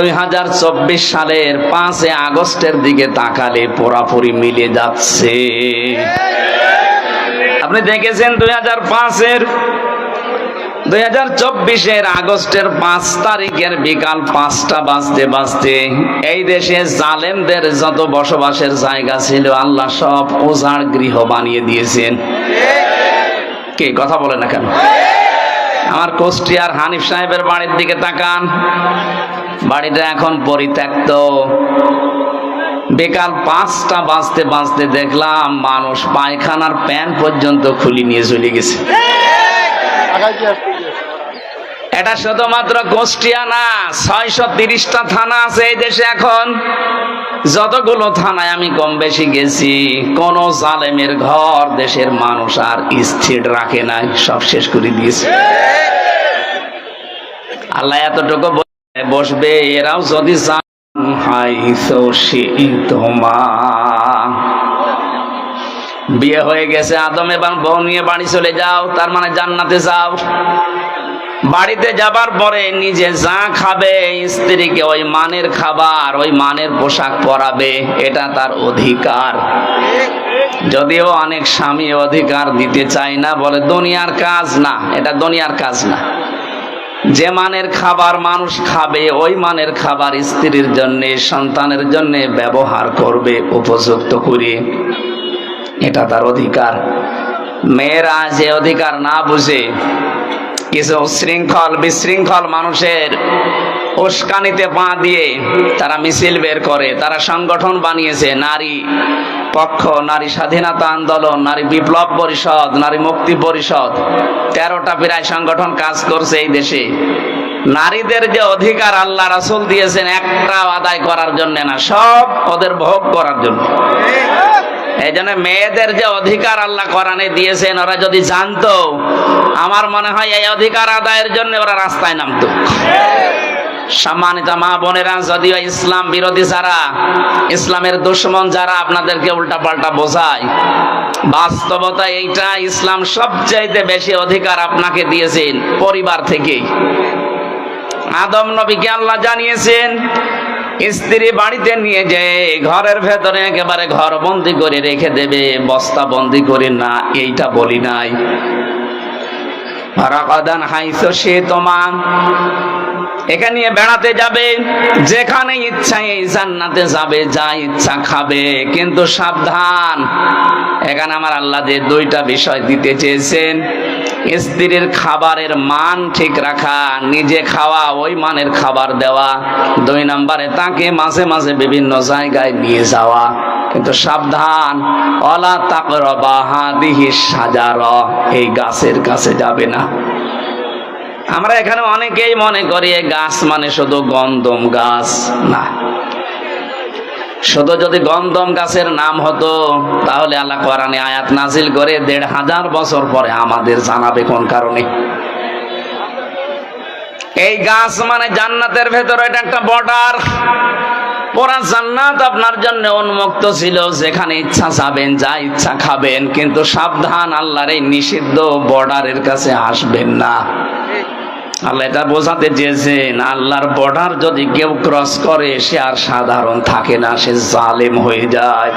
দুই হাজার চব্বিশ সালের পাঁচে আগস্টের দিকে তাকালে পুরাপুরি মিলে যাচ্ছে। আপনি দেখেছেন দুই হাজার পাঁচের, দুই হাজার চব্বিশের আগস্টের পাঁচ তারিখের বিকাল পাঁচটা বাজতে বাজতে এই দেশে জালেমদের যত বসবাসের জায়গা ছিল, আল্লাহ সব ওজার গৃহ বানিয়ে দিয়েছেন। কে কথা বলে না কেন? আমার কুষ্টিয়ার হানিফ সাহেবের বাড়ির দিকে তাকান। বাড়িটা এখন পরিত্যক্ত। বিকাল পাঁচটা বাজতে বাঁচতে দেখলাম মানুষ পায়খানার প্যান পর্যন্ত খুলি নিয়ে চলে গেছে। এটা শুধুমাত্র কুষ্টিয়া না তিরিশটা থানা আছে এই দেশে এখন। যতগুলো থানায় আমি কম বেশি গেছি, কোন জালেমের ঘর দেশের মানুষ আর স্থির রাখে নাই, সব শেষ করে দিয়েছে। আল্লাহ এতটুকু বসবে, এরাও যদি বিয়ে হয়ে গেছে, আদম এবং বউ নিয়ে বাড়ি চলে যাও, তার মানে জান্নাতে যাও। বাড়িতে যাবার পরে নিজে যা খাবে, স্ত্রীকে ওই মানের খাবার, ওই মানের পোশাক পরাবে, এটা তার অধিকার। যদিও অনেক স্বামী অধিকার দিতে চায় না, বলে, দুনিয়ার কাজ না, এটা দুনিয়ার কাজ না। যে মানের খাবার মানুষ খাবে, ওই মানের খাবার স্ত্রীর জন্য, সন্তানের জন্য ব্যবহার করবে, উপযুক্ত করে। এটা তার অধিকার। মেয়েরা যে অধিকার না বুঝে, কিছু শৃঙ্খল বিশৃঙ্খল মানুষের উস্কানিতে পা দিয়ে তারা মিছিল বের করে, তারা সংগঠন বানিয়েছে, নারী পক্ষ, নারী স্বাধীনতা আন্দোলন, নারী বিপ্লব পরিষদ, নারী মুক্তি পরিষদ, তেরোটা প্রায় সংগঠন কাজ করছে এই দেশে। নারীদের যে অধিকার আল্লাহ রাসুল দিয়েছেন একটা আদায় করার জন্য না, সব ওদের ভোগ করার জন্য। এই জন্য মেয়েদের যে অধিকার আল্লাহ কোরআনে দিয়েছেন, ওরা যদি জানতো, আমার মনে হয় এই অধিকার আদায়ের জন্য ওরা রাস্তায় নামতো। সম্মানিত মা বোনেরা, যদিও ইসলাম বিরোধী যারা, ইসলামের দুশ্মন যারা আপনাদেরকে উল্টা পাল্টা বোঝায়, বাস্তবতা এইটা, ইসলাম সবচাইতে বেশি অধিকার আপনাকে দিয়েছেন পরিবার থেকেই আদম নবীকে আল্লাহ জানিয়েছেন, স্ত্রী বাড়িতে নিয়ে যে ঘরের ভেতরে একেবারে ঘর বন্দি করে রেখে দেবে, বস্তা বন্দি করে না, এইটা বলি নাই। রাকাদান হাইসো সে তোমার এখানে বেড়াতে যাবে, যেখানে ইচ্ছা এই জান্নাতে যাবে, যা ইচ্ছা খাবে। কিন্তু সাবধান, এখানে আমার আল্লাহ যে দুইটা বিষয় দিতে চেয়েছেন, স্ত্রীর খাবারের মান ঠিক রাখা, নিজে খাওয়া, ওই মানের খাবার দেওয়া, দুই নম্বরে তাকে মাঝে মাঝে বিভিন্ন জায়গায় নিয়ে যাওয়া। কিন্তু সাবধান, অলা তাকরবা হাদিহি সাজার, এই গাছের কাছে যাবে না। আমরা এখানে অনেকেই মনে করি গাছ মানে শুধু গন্ধম গাছ না। শুধু যদি গন্ধম গাছের নাম হতো, তাহলে আল্লাহ কোরআনে আয়াত নাজিল করে দেড় হাজার বছর পরে আমাদের জানাবে কোন কারণে। এই গাছ মানে জান্নাতের ভেতরে এটা একটা বর্ডার পুরা জান্নাত আপনার জন্য উন্মুক্ত ছিল, যেখানে ইচ্ছা যাবেন যা ইচ্ছা খাবেন, কিন্তু সাবধান আল্লাহর এই নিষিদ্ধ বর্ডারের কাছে আসবেন না। আল্লাহ এটা বোঝাতে চেয়েছেন আল্লাহর বর্ডার যদি কেউ ক্রস করে, সে আর সাধারণ থাকে না, সে জালেম হয়ে যায়।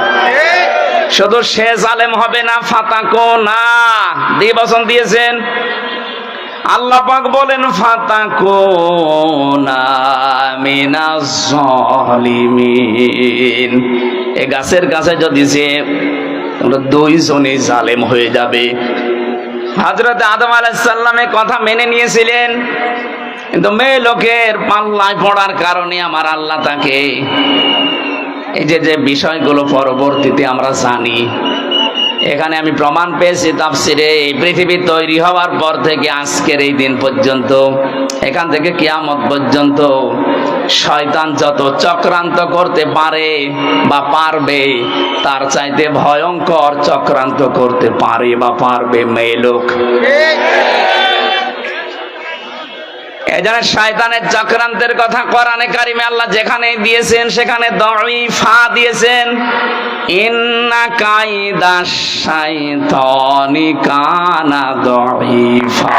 শুধু সে জালেম হবে না ফাতাকো না। দিয়ে বচন দিয়েছেন, আল্লাহ পাক বলেন ফাতাকো না মিনা জলিমিন। এ গাছের কাছে যদি যে দুইজনই জালেম হয়ে যাবে হজরত আদম আলাইসাল্লামের কথা মেনে নিয়েছিলেন। কিন্তু মেয়ে লোকের পাল্লায় পড়ার কারণে আমার আল্লাহ তাকে এই যে যে বিষয়গুলো পরবর্তীতে আমরা জানি এখানে আমি প্রমাণ পেয়েছি তাফসিরে, এই পৃথিবী তৈরি হওয়ার পর থেকে আজকের এই দিন পর্যন্ত, এখান থেকে কিয়ামত পর্যন্ত শয়তান যত চক্রান্ত করতে পারে বা পারবে, তার চাইতে ভয়ঙ্কর চক্রান্ত করতে পারে বা পারবে মেয়ে লোক। এজন্য শয়তানের চক্রান্তের কথা কোরআনে কারিমে আল্লাহ যেখানে দিয়েছেন, সেখানে ফা দিয়েছেন। ইন্না কাইদা শাইতানি কানা দইফা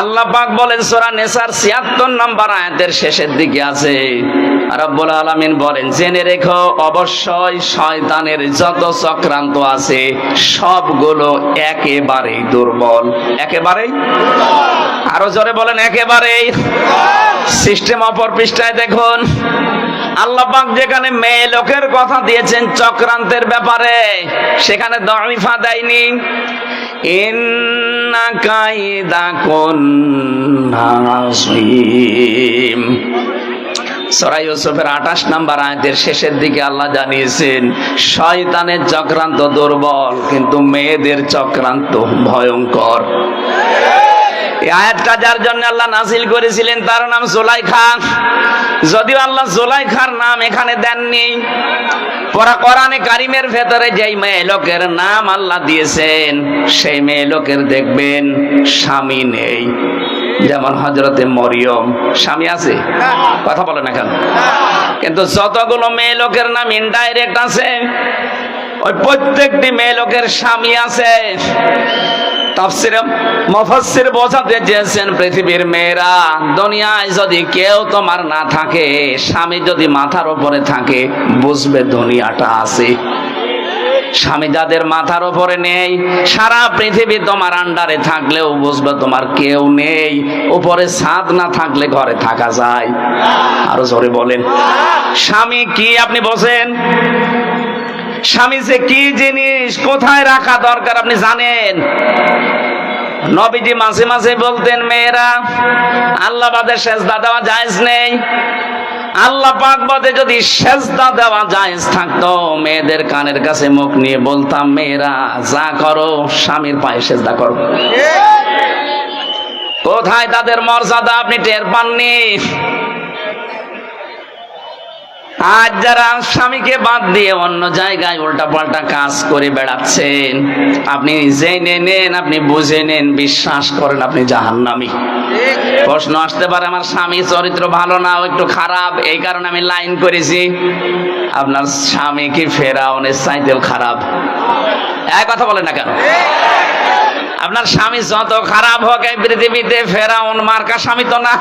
আল্লাহ পাক বলেন, সূরা নেসার 76 নম্বর আয়াতের শেষের দিকে আছে। রব্বুল আলামিন বলেন, জেনে রেখো, অবশ্যই শয়তানের যত চক্রান্ত আছে, সবগুলো একেবারেই দুর্বল। একেবারেই? আরও জোরে বলেন, একেবারেই। সিস্টেম অপর পৃষ্ঠায় দেখুন, আল্লাহ পাক যেখানে মেয়ে লোকের কথা দিয়েছেন চক্রান্তের ব্যাপারে, সেখানে দমিফা দেয়নি। ইন্না কাইদা কুন্নাসিম সরাই ইউসুফের আঠাশ নাম্বার আয়াতের শেষের দিকে আল্লাহ জানিয়েছেন, শয়তানের চক্রান্ত দুর্বল, কিন্তু মেয়েদের চক্রান্ত ভয়ঙ্কর। আয়াতটা যার জন্য আল্লাহ নাজিল করেছিলেন, তার নাম জোলাইখা। যদিও আল্লাহ জোলাইখার নাম এখানে দেননি, পরা কোরআনে কারিমের ভেতরে যেই মেয়ে লোকের নাম আল্লাহ দিয়েছেন, সেই মেয়ে লোকের দেখবেন স্বামী নেই। যেমন হজরতে মরিয়ম, স্বামী আছে? কথা বলে না কেন? কিন্তু যতগুলো মেয়ে লোকের নাম ইনডাইরেক্ট আছে, ওই প্রত্যেকটি মেয়ে লোকের স্বামী আছে। বোঝাতে পৃথিবীর মেয়েরা, দুনিয়ায় যদি কেউ তোমার না থাকে, স্বামী যদি মাথার উপরে থাকে, বুঝবে দুনিয়াটা আছে। স্বামী যাদের মাথার উপরে নেই, সারা পৃথিবী তোমার আন্ডারে থাকলেও বুঝবে তোমার কেউ নেই। উপরে ছাদ না থাকলে ঘরে থাকা যায়। আরও জোরে বলেন। স্বামী কি আপনি বসেন স্বামী যে কি জিনিস কোথায় রাখা দরকার আপনি জানেন? নবীজি মাঝে মাঝে বলতেন, মেয়েরা, আল্লাহ বাদে সেজদা দেওয়া জায়েজ নেই। আল্লাহ পাক বাদে যদি সেজদা দেওয়া জায়েজ থাকতো মেয়েদের কানের কাছে মুখ নিয়ে বলতাম মেয়েরা যা করো স্বামীর পায়ে সেজদা করো। কোথায় তাদের মর্যাদা? আপনি টের পাননি? আজ যারা স্বামীকে বাদ দিয়ে অন্য জায়গায় উল্টা পাল্টা কাজ করে বেড়াচ্ছেন, আপনি জেনে নেন, আপনি বুঝে নেন, বিশ্বাস করেন আপনি জাহান্নামি। প্রশ্ন আসতে পারে, আমার স্বামী চরিত্র ভালো না একটু খারাপ, এই কারণে আমি লাইন করেছি। আপনার স্বামী কি ফেরাউনের চাইতেও খারাপ? এক কথা বলে না কেন? আপনার স্বামী যত খারাপ হোক এই পৃথিবীতে ফেরাউন মার্কা স্বামী তো না।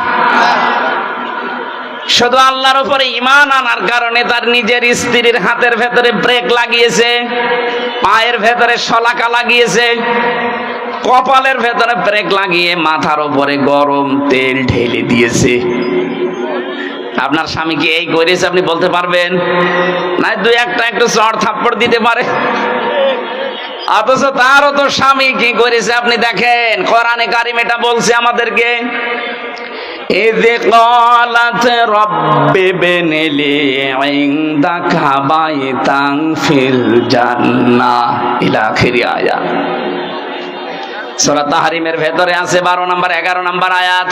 শুধু আল্লাহর উপরে ইমান আনার কারণে তার নিজের স্ত্রীর হাতের ভেতরে ব্রেক লাগিয়েছে, পায়ের ভেতরে শলাকা লাগিয়েছে, কপালের ভেতরে ব্রেক লাগিয়ে মাথার উপরে গরম তেল ঢেলে দিয়েছে। আপনার স্বামী কি এই করেছে আপনি বলতে পারবেন? না দুই একটা একটু চড় থাপ্পড় দিতে পারে। অথচ তারও তো স্বামী কি করেছে আপনি দেখেন, কোরআনে কারিম এটা বলছে আমাদেরকে। إذ قالت رب ابن لي عندك بيتا في الجنة إلى آخر آيات সূরা তাহরিমের ভেতরে আছে বারো নম্বর এগারো নম্বর আয়াত